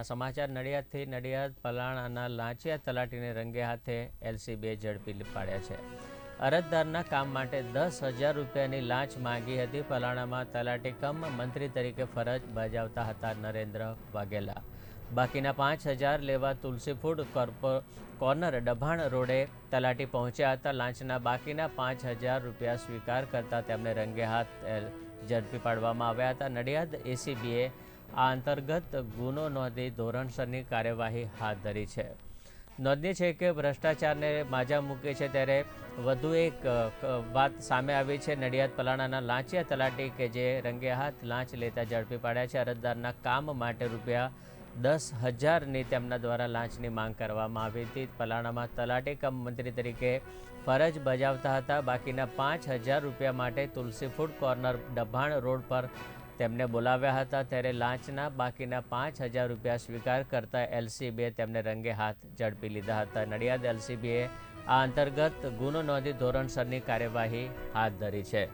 મહત્વના સમાચાર, નડિયાદથી નડિયાદ પલાણાના લાંચિયા તલાટીને રંગે હાથે એલસીબીએ ઝડપી પાડ્યા છે. અરજદારના કામ માટે દસ હજાર રૂપિયાની લાંચ માંગી હતી પલાણામાં તલાટી કમ મંત્રી તરીકે ફરજ બજાવતા હતા નરેન્દ્ર વાઘેલા. બાકીના પાંચ હજાર લેવા તુલસી ફૂડ કોર્પો, કોર્નર ડભાણ રોડે તલાટી પહોંચ્યા હતા. લાંચના બાકીના પાંચ હજાર રૂપિયા સ્વીકાર કરતા તેમને રંગે હાથ ઝડપી પાડવામાં આવ્યા હતા. નડિયાદ એસીબીએ આ અંતર્ગત ગુનો નોંધી ધોરણસરની કાર્યવાહી હાથ ધરી છે. નોંધની છે કે ભ્રષ્ટાચારને માજા મૂકે છે ત્યારે વધુ એક વાત સામે આવી છે. નડિયાદ પલાણાના લાંચિયા તલાટી કે જે રંગે હાથ લાંચ લેતા ઝડપી પાડ્યા છે. અરજદારના કામ માટે રૂપિયા દસ હજારની તેમના દ્વારા લાંચની માંગ કરવામાં આવી હતી. પલાણામાં તલાટી કમ મંત્રી તરીકે ફરજ બજાવતા હતા. બાકીના પાંચ હજાર રૂપિયા માટે Tulsi food corner Dabhan road પર તેમને બોલાવ્યા હતા ત્યારે લાંચના બાકીના પાંચ હજાર રૂપિયા સ્વીકાર કરતા એલસીબીએ તેમને રંગે હાથ ઝડપી લીધા હતા. નડિયાદ એલસીબીએ આ અંતર્ગત ગુનો નોંધી ધોરણસરની કાર્યવાહી હાથ ધરી છે.